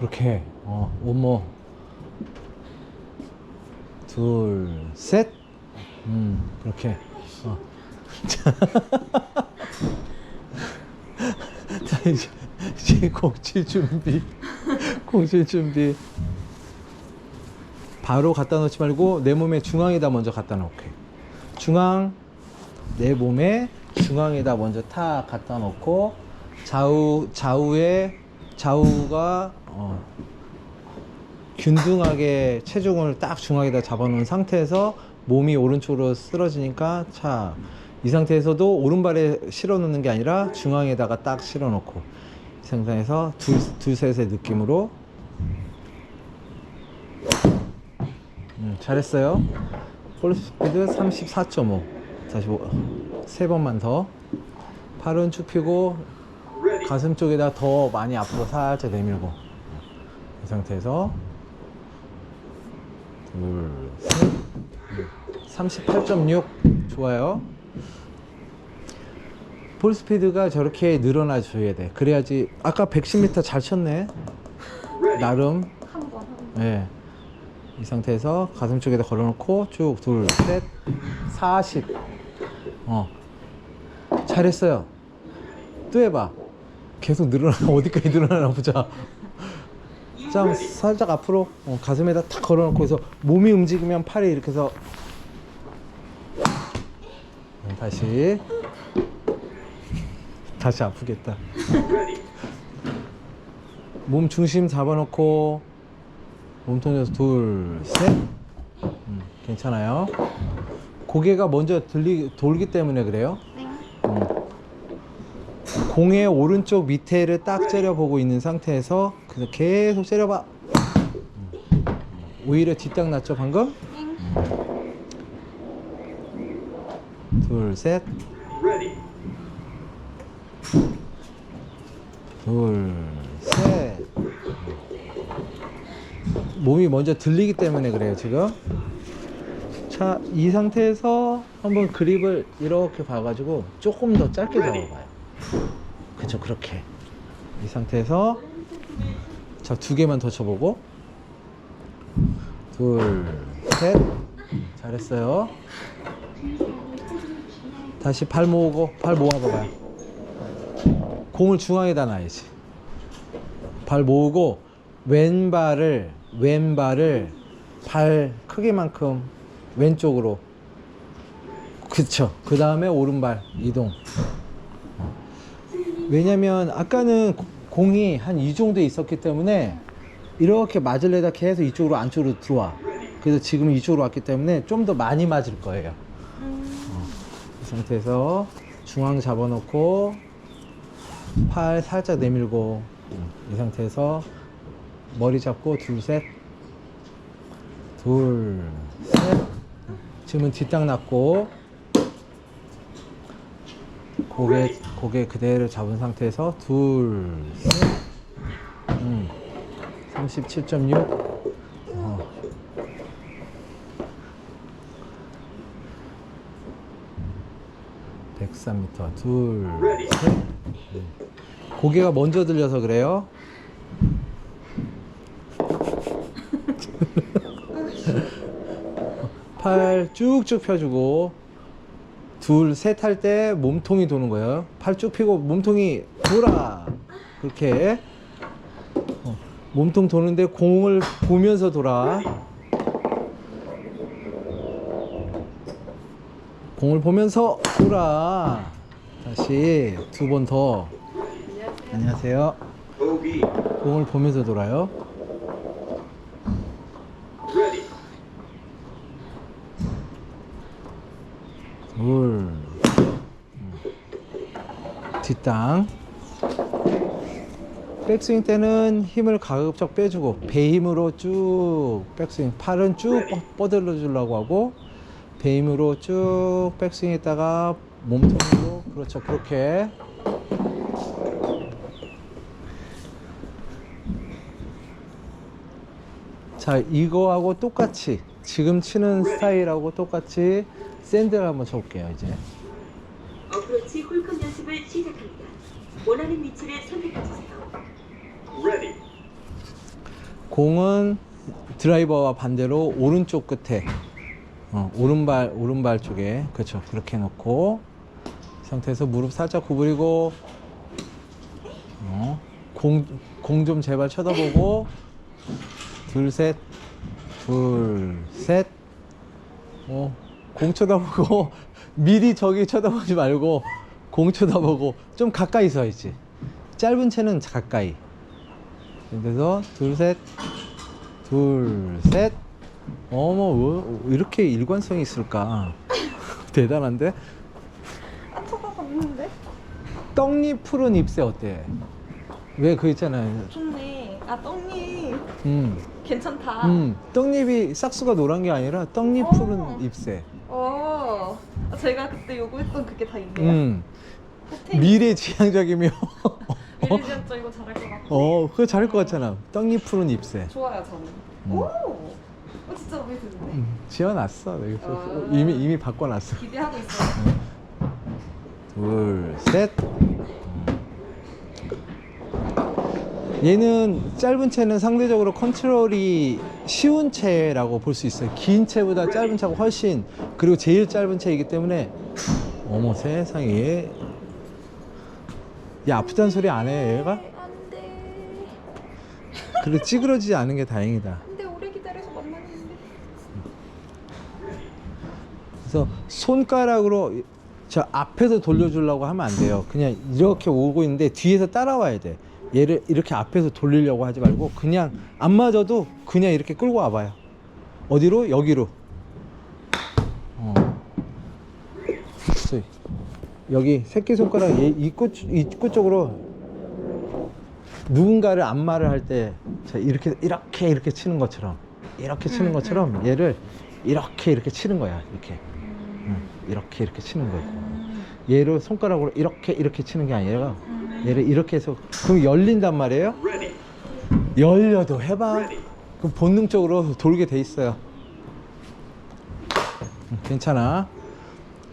그렇게 어 원모 둘셋. 음 그렇게 어. 자 이제 이제 공칠 준비. 공칠 준비. 바로 갖다 놓지 말고 내 몸의 중앙에다 먼저 갖다 놓게. 중앙 내 몸의 중앙에다 먼저 탁 갖다 놓고 좌우 좌우에 좌우가 어, 균등하게 체중을 딱 중앙에다 잡아놓은 상태에서 몸이 오른쪽으로 쓰러지니까 차 이 상태에서도 오른발에 실어 놓는 게 아니라 중앙에다가 딱 실어 놓고 이 상태에서 둘, 둘셋의 느낌으로. 음, 잘했어요. 폴 스피드 34.5 다시 뭐, 세 번만 더. 팔은 쭉 펴고 가슴 쪽에다 더 많이 앞으로 살짝 내밀고. 이 상태에서. 둘 셋. 38.6 좋아요. 볼 스피드가 저렇게 늘어나 줘야 돼. 그래야지 아까 110m 잘 쳤네. 나름. 한 번. 예. 이 상태에서 가슴 쪽에다 걸어놓고 쭉 둘, 셋, 40. 어. 잘했어요. 또 해봐. 계속 늘어나, 어디까지 늘어나나 보자. 자, 살짝 앞으로 어, 가슴에다 탁 걸어놓고 해서 몸이 움직이면 팔이 이렇게 해서 음, 다시 다시 아프겠다. 몸 중심 잡아놓고 몸통 에서 둘, 셋. 음, 괜찮아요. 고개가 먼저 들리, 돌기 때문에 그래요. 네. 음. 공의 오른쪽 밑에를 딱 째려보고 있는 상태에서 그래서 계속 째려봐. 음. 오히려 뒷땅 났죠 방금? 둘, 셋. 둘, 셋. 몸이 먼저 들리기 때문에 그래요 지금 자 이 상태에서 한번 그립을 이렇게 봐가지고 조금 더 짧게 잡아봐요 그쵸 그렇게. 이 상태에서 자 두 개만 더 쳐보고. 둘셋. 잘했어요. 다시 팔 모으고 팔 모아봐봐요. 공을 중앙에다 놔야지. 발 모으고 왼발을 왼발을 발 크기만큼 왼쪽으로. 그쵸. 그 다음에 오른발 이동 왜냐면 아까는 고- 공이 한 이 정도 있었기 때문에 이렇게 맞을래다 계속 이쪽으로 안쪽으로 들어와 그래서 지금 이쪽으로 왔기 때문에 좀 더 많이 맞을 거예요 어, 이 상태에서 중앙 잡아놓고 팔 살짝 내밀고 음, 이 상태에서 머리 잡고 둘, 셋. 둘, 셋. 지금은 뒷땅 났고 고개 고개 그대로 잡은 상태에서 둘, 셋. 음. 37.6. 어. (103m) 둘, 셋. 음. 고개가 먼저 들려서 그래요. 팔 쭉쭉 펴주고 둘 셋 할 때 몸통이 도는 거예요. 팔 쭉 펴고 몸통이 돌아 그렇게 어, 몸통 도는데 공을 보면서 돌아 공을 보면서 돌아 다시 두 번 더 안녕하세요. 공을 보면서 돌아요. 둘, 음. 뒷땅. 백스윙 때는 힘을 가급적 빼주고 배 힘으로 쭉 백스윙 팔은 쭉 뻗- 뻗어 주려고 하고 배 힘으로 쭉 백스윙 했다가 몸통으로 그렇죠 그렇게 자 이거하고 똑같이 지금 치는 스타일하고 똑같이 샌드를 한번 쳐볼게요 이제 어프로치 홀컵 연습을 시작합니다. 원하는 위치를 선택해주세요. Ready. 공은 드라이버와 반대로 오른쪽 끝에 어, 오른발 오른발 쪽에 그렇죠 그렇게 놓고 이 상태에서 무릎 살짝 구부리고 어, 공공 좀 제발 쳐다보고 둘셋 둘셋 어, 공 쳐다보고 미리 저기 쳐다보지 말고 공 쳐다보고 좀 가까이 서 있지. 짧은 채는 가까이. 그래서 둘셋. 둘셋. 어머 왜 이렇게 일관성이 있을까? 대단한데? 아 쳐다봤는데? 떡잎 푸른 잎새 어때? 왜 그 있잖아요. 좋네. 아 떡잎. 음, 괜찮다. 음. 떡잎이 싹수가 노란 게 아니라 떡잎 어. 푸른 잎새 제가 그때 요구했던 그게 다 있네요. 음 미래 지향적이며 릴리지언 이거 잘할 것 같고. 어 그거 잘할 것 같잖아 떡잎 푸른 잎새 좋아요 저는. 음. 오. 어, 진짜 마음에 드는데. 음, 지어놨어 내가 어. 이미 이미 바꿔놨어 기대하고 있어요. 둘셋 얘는 짧은 채는 상대적으로 컨트롤이 쉬운 채라고 볼 수 있어요 긴 채보다 짧은 채가 훨씬 그리고 제일 짧은 채이기 때문에 어머 세상에 얘, 얘 아프다는 소리 안 해 얘가? 안돼. 그래 찌그러지지 않은 게 다행이다 안돼 오래 기다려서 만나는데. 그래서 손가락으로 저 앞에서 돌려주려고 하면 안 돼요. 그냥 이렇게 오고 있는데 뒤에서 따라와야 돼. 얘를 이렇게 앞에서 돌리려고 하지 말고 그냥 안 맞아도 그냥 이렇게 끌고 와봐요. 어디로? 여기로. 어. 여기 새끼 손가락 얘 입구 입구 쪽으로 누군가를 안마를 할 때 이렇게 이렇게 이렇게 치는 것처럼 이렇게 치는 음, 것처럼 얘를 이렇게 이렇게 치는 거야. 이렇게. 응, 이렇게 이렇게 치는 거고 얘를 손가락으로 이렇게 이렇게 치는 게 아니라 얘를 이렇게 해서 그럼 열린단 말이에요? 열려도 해봐. 그럼 본능적으로 돌게 돼 있어요. 응, 괜찮아.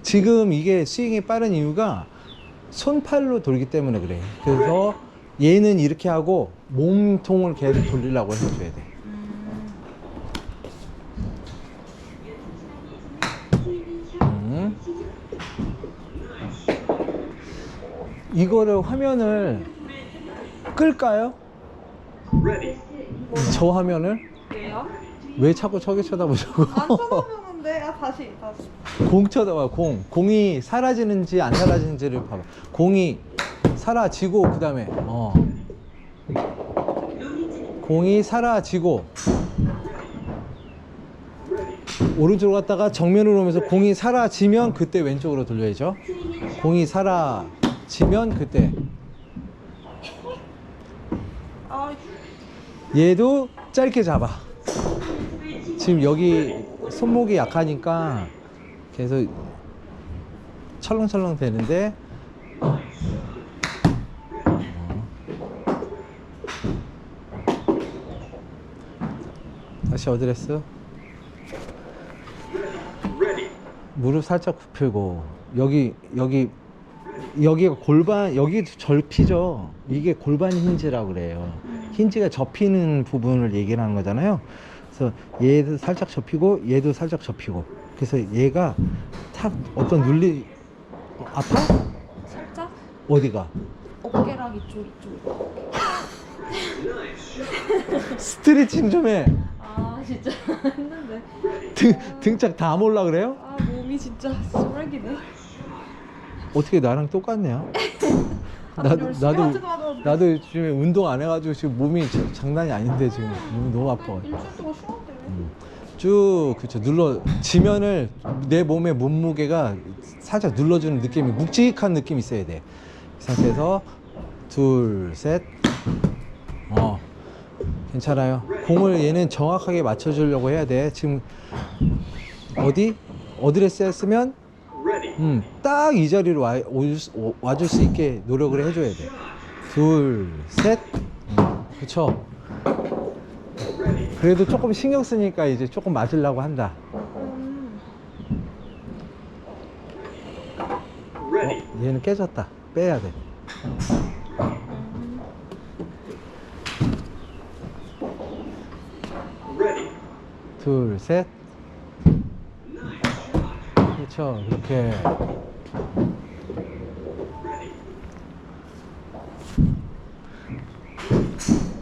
지금 이게 스윙이 빠른 이유가 손팔로 돌기 때문에 그래. 그래서 얘는 이렇게 하고 몸통을 계속 돌리려고 해줘야 돼 이거를 화면을 끌까요? 저 화면을 왜요? 왜 자꾸 저기 쳐다보자고? 안 쳐다보는데. 아 다시 다시. 공 쳐다봐 공 공이 사라지는지 안 사라지는지를 봐봐 공이 사라지고 그 다음에 어 공이 사라지고 오른쪽으로 갔다가 정면으로 오면서 공이 사라지면 그때 왼쪽으로 돌려야죠 공이 사라 지면 그때. 아 얘도 짧게 잡아. 지금 여기 손목이 약하니까 계속 철렁철렁 되는데. 어. 다시 어드레스 무릎 살짝 굽히고 여기 여기 여기가 골반 여기 절피죠 이게 골반 힌지라고 그래요 힌지가 접히는 부분을 얘기를 하는 거잖아요 그래서 얘도 살짝 접히고 얘도 살짝 접히고 그래서 얘가 탁 어떤 눌리 어, 아파? 살짝 어디가? 어깨랑 이쪽 이쪽. 스트레칭 좀 해 아 진짜 했는데. 등, 등짝 다 몰라 그래요? 아 몸이 진짜 쓰레기네. 어떻게 나랑 똑같냐? 나도 나도. 나도 요즘에 운동 안 해가지고 지금 몸이 자- 장난이 아닌데 지금 몸이 너무 아파. 일주일 동안 쉬었대. 음. 쭉 그쵸 눌러 지면을 내 몸의 몸무게가 살짝 눌러주는 느낌이 묵직한 느낌이 있어야 돼. 이 상태에서 둘, 셋, 어 괜찮아요. 공을 얘는 정확하게 맞춰주려고 해야 돼. 지금 어디 어드레스 했으면 음, 딱 이 자리로 와, 오- 와줄 수 있게 노력을 해줘야 돼. 둘, 셋. 음, 그쵸. 그래도 조금 신경 쓰니까 이제 조금 맞으려고 한다. 음. 어, 얘는 깨졌다. 빼야 돼. 둘, 셋. 그렇죠. 이렇게.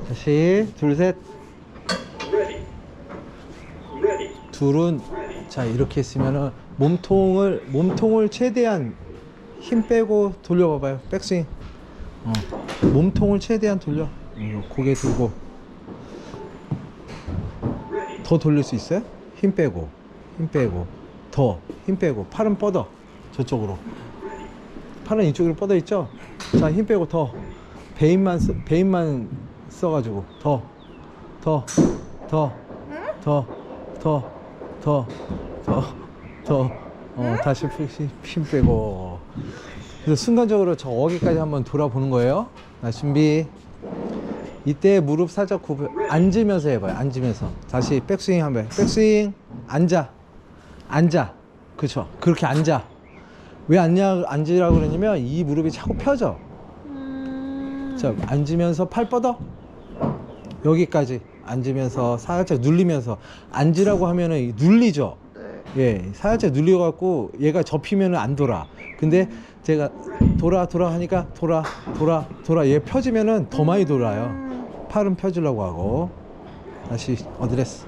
다시 둘, 셋. 둘은 자 이렇게 했으면은 몸통을 몸통을 최대한 힘 빼고 돌려봐봐요. 백스윙. 어. 몸통을 최대한 돌려. 고개 들고 더 돌릴 수 있어요? 힘 빼고 힘 빼고 더 힘 빼고 팔은 뻗어 저쪽으로. 팔은 이쪽으로 뻗어 있죠? 자 힘 빼고 더. 배인만 쓰, 배인만 써가지고 더 더 더 더 더 더 더더. 더 다시 힘 빼고. 그래서 순간적으로 저 어깨까지 한번 돌아보는 거예요. 나 준비. 이때 무릎 살짝 굽 앉으면서 해봐요. 앉으면서. 다시 백스윙 한번 백스윙 앉아. 앉아. 그쵸? 그렇게 앉아. 왜 앉냐 앉으라고 그러냐면 이 무릎이 자꾸 펴져. 음. 자 앉으면서 팔 뻗어. 여기까지 앉으면서 살짝 눌리면서 앉으라고 하면은 이 눌리죠. 네. 예 살짝 눌려갖고 얘가 접히면은 안 돌아. 근데 제가 돌아 돌아 하니까 돌아 돌아 돌아 얘 펴지면은 더 많이 돌아요. 음. 팔은 펴주려고 하고. 다시 어드레스.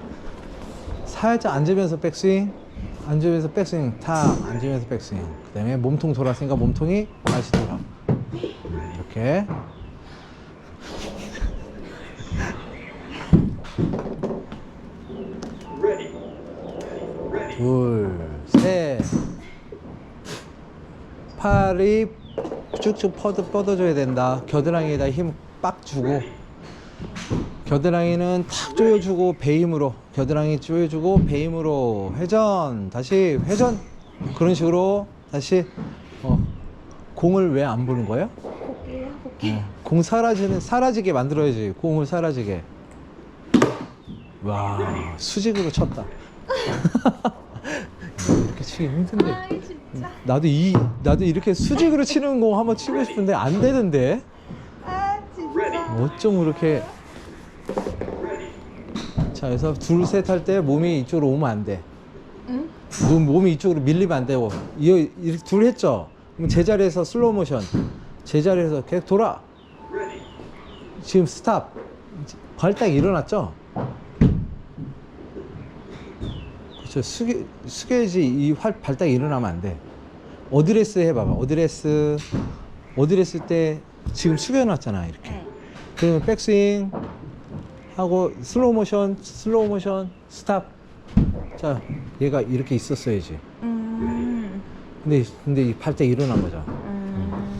살짝 앉으면서 백스윙 앉으면서 백스윙. 타 앉으면서 백스윙. 그 다음에 몸통 돌았으니까 몸통이 다시 돌아. 음, 이렇게. 둘셋. 팔이 쭉쭉 뻗어, 뻗어줘야 된다. 겨드랑이에다 힘 빡 주고 겨드랑이는 탁 조여주고 배힘으로 겨드랑이 조여주고 배힘으로 회전 다시 회전 그런 식으로 다시 어, 공을 왜 안 보는 거예요? 어, 공 사라지는 사라지게 만들어야지 공을 사라지게 와 수직으로 쳤다 이렇게 치기 힘든데 진짜. 나도 이 나도 이렇게 수직으로 치는 공 한번 치고 싶은데 안 되는데 아 진짜. 어쩜 그렇게 자 그래서 둘 셋 할 때 몸이 이쪽으로 오면 안 돼. 응? 몸, 몸이 이쪽으로 밀리면 안 되고 이거 이렇게 둘 했죠. 그럼 제자리에서 슬로우 모션 제자리에서 계속 돌아. 지금 스탑 발딱 일어났죠. 그렇죠. 숙여 숙여야지 이 활 발딱 일어나면 안 돼. 어드레스 해봐봐. 어드레스 어드레스 때 지금 숙여놨잖아 이렇게. 네. 그러면 백스윙 하고 슬로우 모션, 슬로우 모션, 스탑. 자, 얘가 이렇게 있었어야지. 음. 근데 근데 이팔때 일어난 거죠. 음.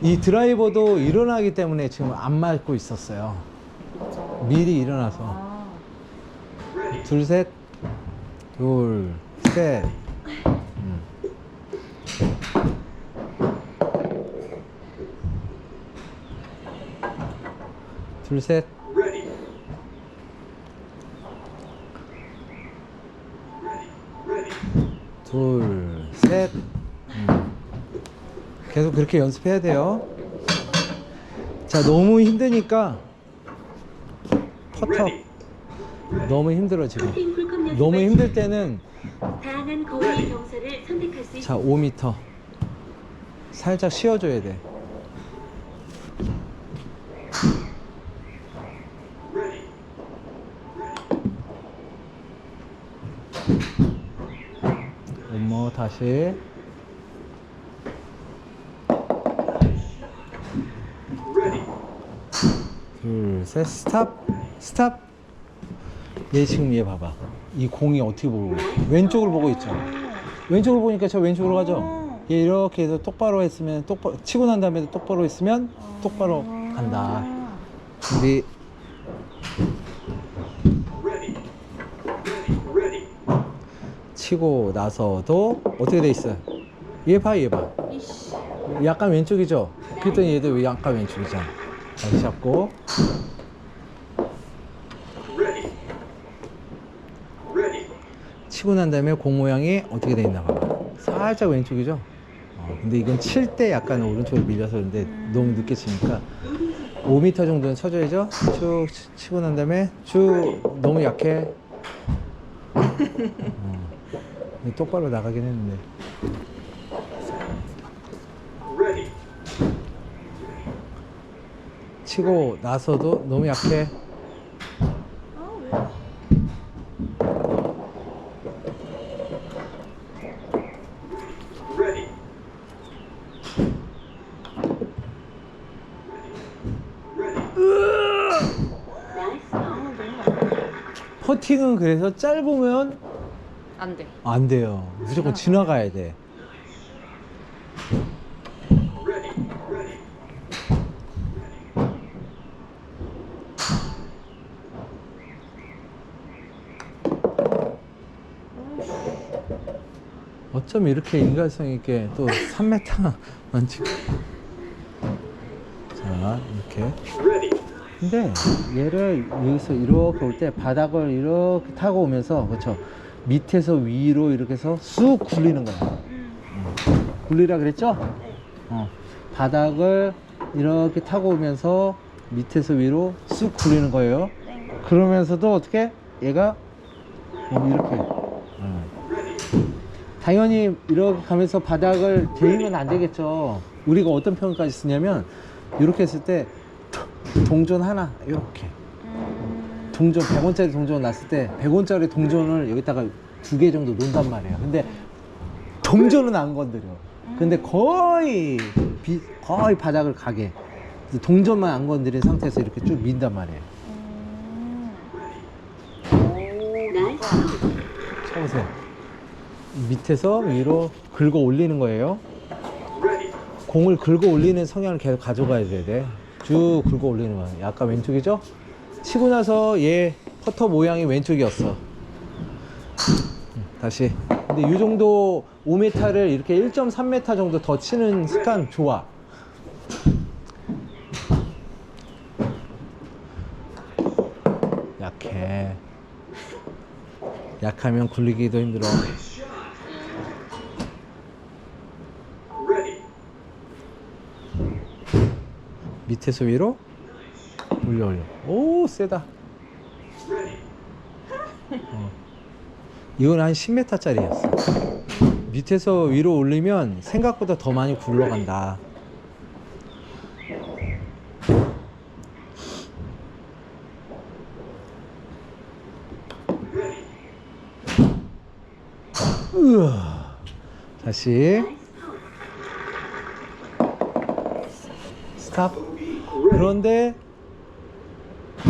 이 드라이버도 일어나기 때문에 지금 안 맞고 있었어요. 미리 일어나서 아. 둘 셋, 둘 셋. 음. 둘 셋. 둘, 셋. 음. 계속 그렇게 연습해야 돼요. 자, 너무 힘드니까 퍼터. 너무 힘들어 지금. 너무 힘들 때는 다양한 거리의 경사를 선택할 수 자, 있습니다. 5m. 살짝 쉬어 줘야 돼. 엄마 다시. 둘, 셋, 스탑, 스탑. 얘 지금 얘 봐봐. 이 공이 어떻게 보고? 왼쪽을 보고 있죠. 왼쪽으로 보니까 저 왼쪽으로 가죠. 얘 이렇게 해서 똑바로 했으면 똑바로 치고 난 다음에 똑바로 했으면 똑바로 간다. 준비. 치고 나서도 어떻게 돼 있어요? 얘 봐, 얘 봐. 이씨. 약간 왼쪽이죠? 그랬더니 얘도 왜 약간 왼쪽이잖아. 다시 잡고. 치고 난 다음에 공 모양이 어떻게 돼 있나 봐봐. 살짝 왼쪽이죠? 어, 근데 이건 칠 때 약간 오른쪽으로 밀려서 그런데 너무 늦게 치니까 5m 정도는 쳐줘야죠? 쭉 치- 치고 난 다음에 쭉 너무 약해. 어. 똑바로 나가긴 했는데. 치고 나서도 너무 약해. 아 아. 퍼팅은 그래서 짧으면 안 돼. 안 돼요. 무조건 지나가야 돼. 어쩜 이렇게 인간성 있게 또 3m만 찍 자, 이렇게. 근데 얘를 여기서 이렇게 올 때 바닥을 이렇게 타고 오면서 그렇죠 밑에서 위로 이렇게 해서 쑥 굴리는 거야 음. 굴리라 그랬죠? 어. 바닥을 이렇게 타고 오면서 밑에서 위로 쑥 굴리는 거예요 그러면서도 어떻게 얘가 이렇게 어. 당연히 이렇게 가면서 바닥을 대이면 안 되겠죠 우리가 어떤 표현까지 쓰냐면 이렇게 했을 때 동전 하나 이렇게 음. 동전 100원짜리 동전 났을 때 100원짜리 동전을 여기다가 두 개 정도 놓는단 말이에요 근데 동전은 안 건드려 근데 거의 비, 거의 바닥을 가게 동전만 안 건드린 상태에서 이렇게 쭉 민단 말이에요 쳐보세요 밑에서 위로 긁어 올리는 거예요 공을 긁어 올리는 성향을 계속 가져가야 돼. 쭉 긁어 올리는 거야. 약간 왼쪽이죠? 치고 나서 얘 퍼터 모양이 왼쪽이었어. 음, 다시. 근데 이 정도 5m를 이렇게 1.3m 정도 더 치는 습관 좋아. 약해. 약하면 굴리기도 힘들어. 밑에서 위로 올려 올려 오 세다 어. 이건 한 10m 짜리였어 밑에서 위로 올리면 생각보다 더 많이 굴러간다 으아. 다시 스탑. 그런데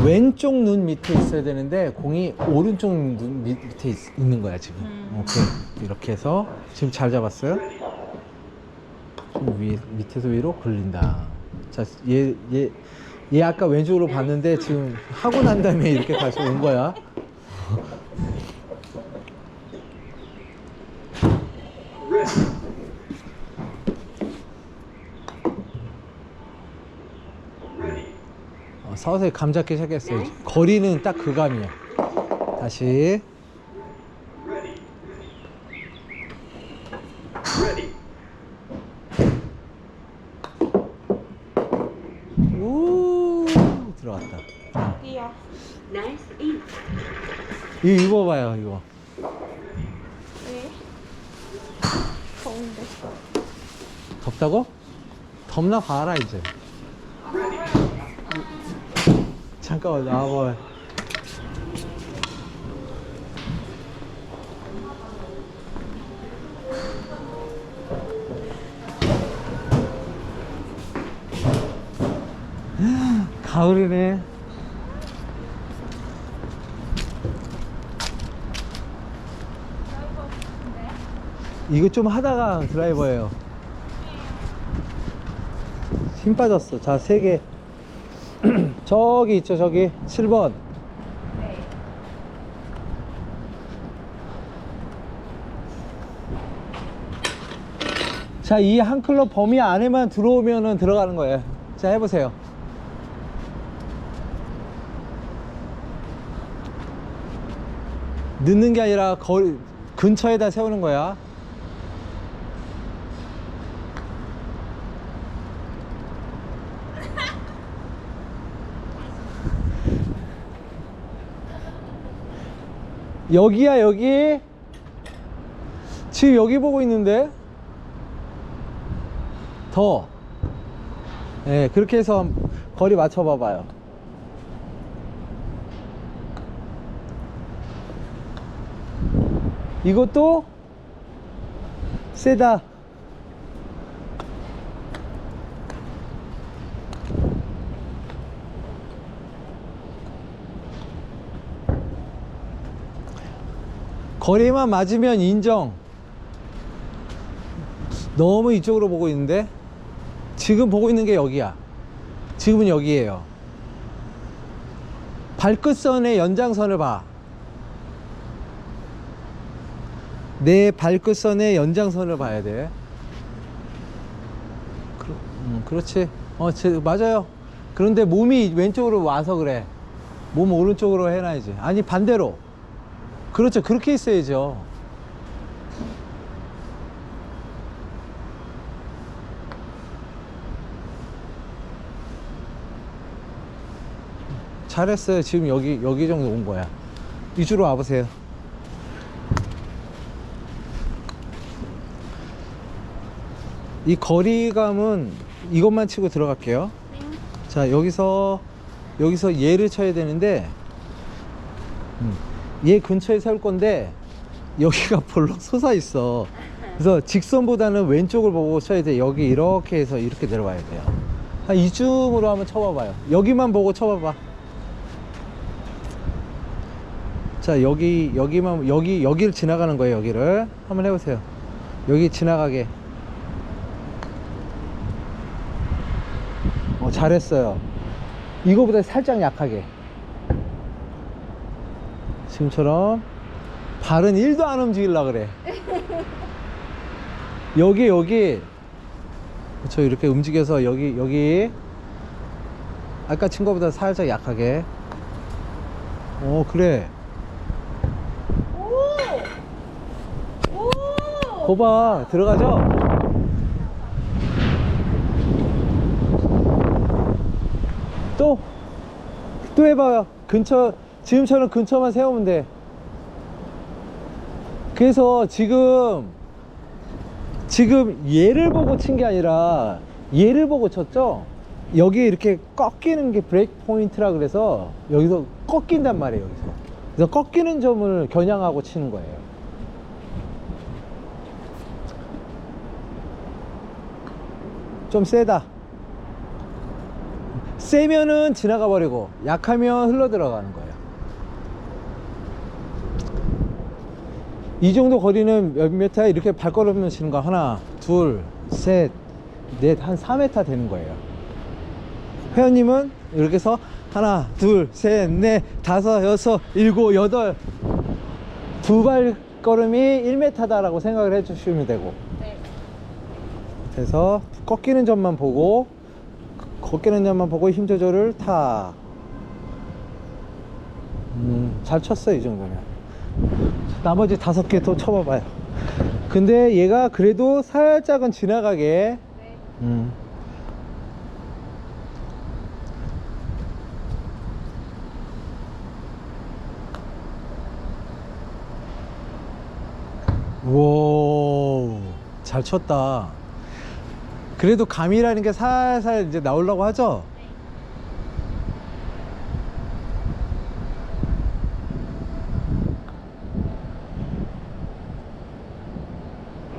왼쪽 눈 밑에 있어야 되는데 공이 오른쪽 눈 밑- 밑에 있, 는 거야 지금. 음. 오케이 이렇게 해서 지금 잘 잡았어요. 좀 위, 밑에서 위로 굴린다. 자, 얘, 얘, 얘 아까 왼쪽으로 봤는데 지금 하고 난 다음에 이렇게 다시 온 거야. 어, 서서히 감 잡기 시작했어요. 거리는 딱 그 감이야. 다시. 우 들어갔다. 어. 인 이거 입어봐요 이거. 왜? 더운데. 덥다고? 덥나 봐라 이제. 잠깐만 나와봐. 가을이네. 이거 좀 하다가 드라이버예요. 힘 빠졌어. 자, 세 개. 저기 있죠, 저기. 7번. 자, 이 한 클럽 범위 안에만 들어오면은 들어가는 거예요. 자, 해보세요. 넣는 게 아니라 거리, 근처에다 세우는 거야. 여기야 여기? 지금 여기 보고 있는데? 더. 예, 그렇게 해서 거리 맞춰 봐봐요. 이것도 세다 거리만 맞으면 인정 너무 이쪽으로 보고 있는데 지금 보고 있는 게 여기야 지금은 여기에요 발끝선의 연장선을 봐 내 발끝선의 연장선을 봐야 돼. 그러, 음, 그렇지. 어, 제, 맞아요. 그런데 몸이 왼쪽으로 와서 그래. 몸 오른쪽으로 해놔야지. 아니, 반대로. 그렇죠. 그렇게 있어야죠. 잘했어요. 지금 여기, 여기 정도 온 거야. 이쪽으로 와보세요. 이 거리감은 이것만 치고 들어갈게요. 자, 여기서, 여기서 얘를 쳐야 되는데, 음, 얘 근처에 세울 건데, 여기가 볼록 솟아 있어. 그래서 직선보다는 왼쪽을 보고 쳐야 돼. 여기 이렇게 해서 이렇게 내려와야 돼요. 한 이쯤으로 한번 쳐봐봐요. 여기만 보고 쳐봐봐. 자, 여기, 여기만, 여기, 여기를 지나가는 거예요, 여기를. 한번 해보세요. 여기 지나가게. 어, 잘했어요. 이거보다 살짝 약하게. 지금처럼 발은 1도 안 움직이려고 그래. 여기, 여기. 그렇죠. 이렇게 움직여서 여기, 여기. 아까 친 거보다 살짝 약하게. 어, 그래. 오! 거봐. 들어가죠? 또, 또 해봐요. 근처, 지금처럼 근처만 세우면 돼. 그래서 지금, 지금 얘를 보고 친 게 아니라 얘를 보고 쳤죠? 여기 이렇게 꺾이는 게 브레이크 포인트라 그래서 여기서 꺾인단 말이에요, 여기서. 그래서 꺾이는 점을 겨냥하고 치는 거예요. 좀 세다. 세면은 지나가 버리고 약하면 흘러 들어가는 거예요. 이 정도 거리는 몇 미터 이렇게 발걸음을 치는 거 하나, 둘, 셋, 넷, 한 4m 되는 거예요. 회원님은 이렇게 해서 하나, 둘, 셋, 넷, 다섯, 여섯, 일곱, 여덟 두 발걸음이 1m다 라고 생각을 해 주시면 되고 네. 그래서 꺾이는 점만 보고 꺾이는 점만 보고 힘 조절을 탁. 음, 잘 쳤어요 이 정도면. 나머지 다섯 개또 쳐봐봐요. 근데 얘가 그래도 살짝은 지나가게. 네. 음. 오, 잘 쳤다. 그래도 감이라는 게 살살 이제 나오려고 하죠?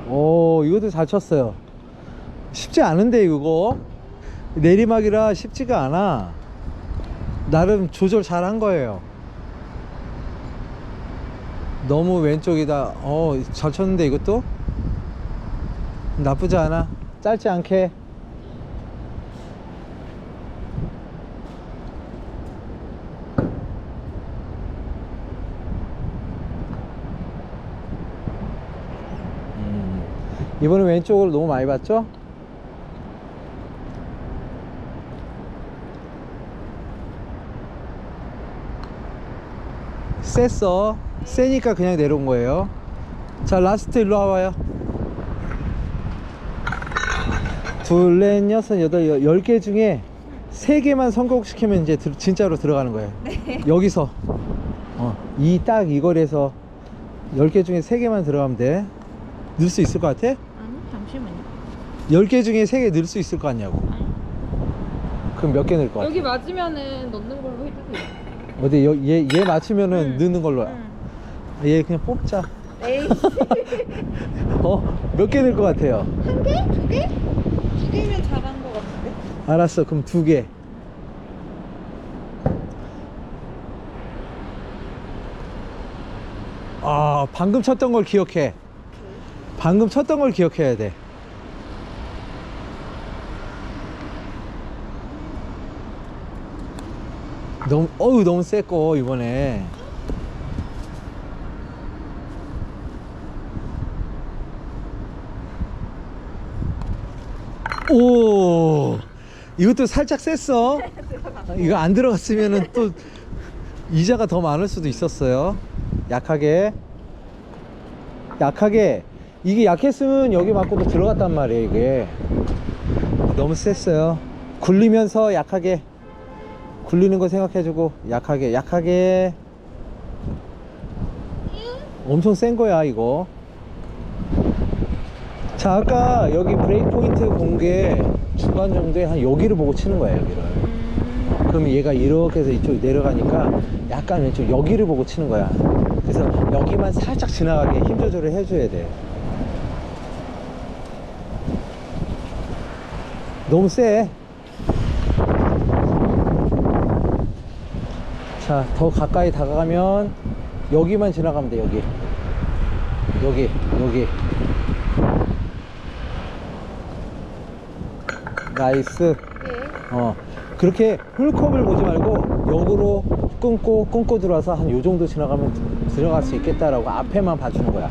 오, 이것도 잘 쳤어요. 쉽지 않은데, 이거. 내리막이라 쉽지가 않아. 나름 조절 잘 한 거예요. 너무 왼쪽이다. 어, 잘 쳤는데, 이것도? 나쁘지 않아. 짧지 않게. 이번에 왼쪽으로 너무 많이 봤죠? 셌어. 세니까 그냥 내려온 거예요. 자, 라스트 일로 와봐요. 둘, 넷, 여섯, 여덟, 열, 열개 중에 세 개만 성공시키면 이제 들- 진짜로 들어가는 거예요. 여기서. 어, 이 딱 이 거리에서 10개 중에 3개만 들어가면 돼. 넣을 수 있을 것 같아? 아니 잠시만요. 10개 중에 3개 넣을 수 있을 것 같냐고. 그럼 몇 개 넣을 것 같아? 여기 맞으면은 넣는 걸로 해주세요. 어디 여- 얘, 얘 맞추면은 응. 넣는 걸로. 응. 얘 그냥 뽑자. 에이 어? 몇 개 넣을 것 같아요? 한 개? 두 개? 두 개면 잘한 것 같은데. 알았어. 그럼 두 개. 아, 방금 쳤던 걸 기억해. 방금 쳤던 걸 기억해야 돼. 너무, 어우, 너무 셌고, 이번에. 오, 이것도 살짝 셌어. 이거 안 들어갔으면은 또 이자가 더 많을 수도 있었어요. 약하게. 약하게. 이게 약했으면 여기 맞고도 들어갔단 말이에요, 이게. 너무 셌어요. 굴리면서 약하게. 굴리는 거 생각해주고, 약하게, 약하게. 엄청 센 거야, 이거. 자, 아까 여기 브레이크 포인트 본게 중간 정도에 한 여기를 보고 치는 거야, 여기를. 그럼 얘가 이렇게 해서 이쪽 내려가니까 약간 왼쪽 여기를 보고 치는 거야. 그래서 여기만 살짝 지나가게 힘 조절을 해줘야 돼. 너무 세. 자, 더 가까이 다가가면 여기만 지나가면 돼, 여기. 여기, 여기. 나이스. 예. 어 그렇게 홀컵을 보지 말고 역으로 끊고 끊고 들어와서 한 요 정도 지나가면 드- 들어갈 수 있겠다라고 앞에만 봐주는 거야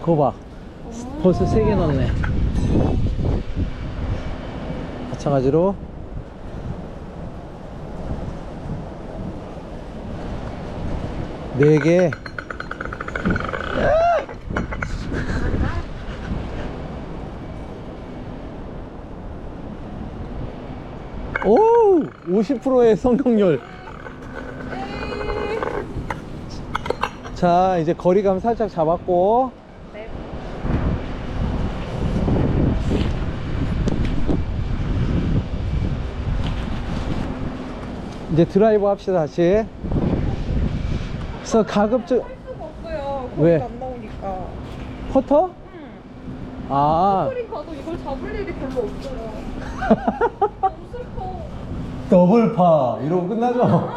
그거 봐 벌써 세 개 넣었네 마찬가지로 네 개 오! 50%의 성공률. 자, 이제 거리감 살짝 잡았고. 이제 드라이브 합시다, 다시. 그래서 가급적, 수가 없어요. 왜? 안 나오니까. 퍼터? 응. 아, 스크린 가도 이걸 잡을 일이 별로 없어요. 너무 슬퍼. 더블파. 이러고 끝나죠?